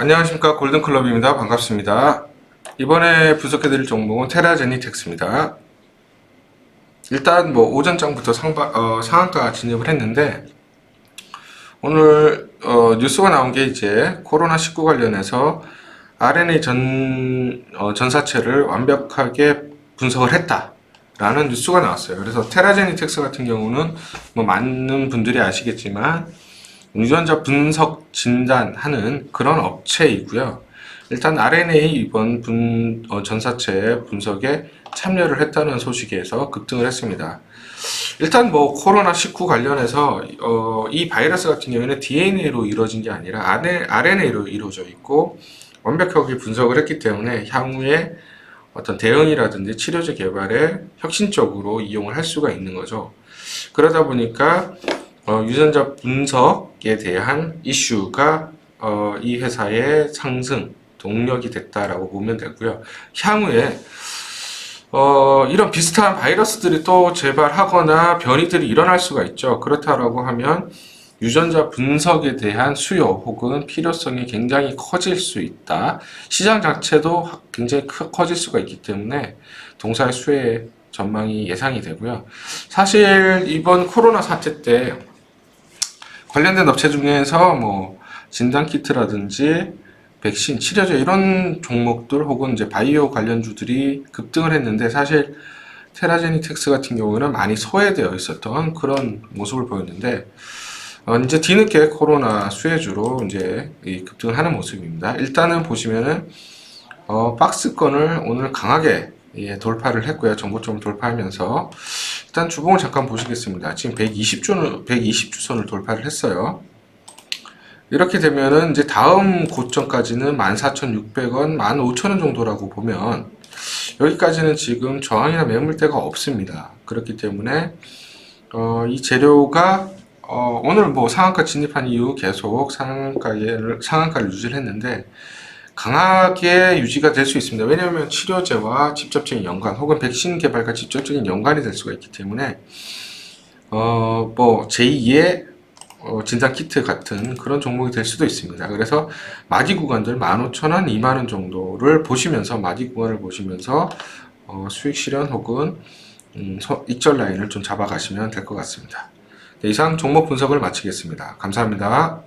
안녕하십니까 골든클럽입니다. 반갑습니다. 이번에 분석해드릴 종목은 테라제니텍스입니다. 일단 뭐 오전장부터 상바, 어, 상한가 진입을 했는데 오늘 어, 뉴스가 나온 게 이제 코로나19 관련해서 RNA 전, 어, 전사체를 완벽하게 분석을 했다 라는 뉴스가 나왔어요. 그래서 테라제니텍스 같은 경우는 뭐 많은 분들이 아시겠지만 유전자 분석 진단하는 그런 업체이고요. 일단 RNA 이번 분, 어, 전사체 분석에 참여를 했다는 소식에서 급등을 했습니다. 일단 뭐 코로나19 관련해서 어, 이 바이러스 같은 경우에는 DNA로 이루어진 게 아니라 RNA로 이루어져 있고 완벽하게 분석을 했기 때문에 향후에 어떤 대응이라든지 치료제 개발에 혁신적으로 이용을 할 수가 있는 거죠. 그러다 보니까 어, 유전자 분석에 대한 이슈가 어, 이 회사의 상승 동력이 됐다라고 보면 되고요. 향후에 어, 이런 비슷한 바이러스들이 또 재발하거나 변이들이 일어날 수가 있죠. 그렇다라고 하면 유전자 분석에 대한 수요 혹은 필요성이 굉장히 커질 수 있다. 시장 자체도 굉장히 크- 커질 수가 있기 때문에 동사의 수혜 전망이 예상이 되고요. 사실 이번 코로나 사태 때 관련된 업체 중에서 뭐 진단 키트라든지 백신, 치료제 이런 종목들 혹은 이제 바이오 관련주들이 급등을 했는데 사실 테라제니텍스 같은 경우는 많이 소외되어 있었던 그런 모습을 보였는데 어, 이제 뒤늦게 코로나 수혜주로 이제 이 급등을 하는 모습입니다. 일단은 보시면은 어, 박스권을 오늘 강하게 예, 돌파를 했고요. 정보점을 돌파하면서 일단 주봉을 잠깐 보시겠습니다. 지금 120주는 120주선을 돌파를 했어요. 이렇게 되면은 이제 다음 고점까지는 14,600원, 15,000원 정도라고 보면 여기까지는 지금 저항이나 매물대가 없습니다. 그렇기 때문에 어, 이 재료가 어, 오늘 뭐 상한가 진입한 이후 계속 상한가를 상한가를 유지를 했는데 강하게 유지가 될 수 있습니다. 왜냐하면 치료제와 직접적인 연관 혹은 백신 개발과 직접적인 연관이 될 수가 있기 때문에 어, 뭐 제2의 어, 진단 키트 같은 그런 종목이 될 수도 있습니다. 그래서 마디 구간들 15,000원, 2만원 정도를 보시면서 마디 구간을 보시면서 어, 수익 실현 혹은 음, 서- 익절 라인을 좀 잡아가시면 될 것 같습니다. 네, 이상 종목 분석을 마치겠습니다. 감사합니다.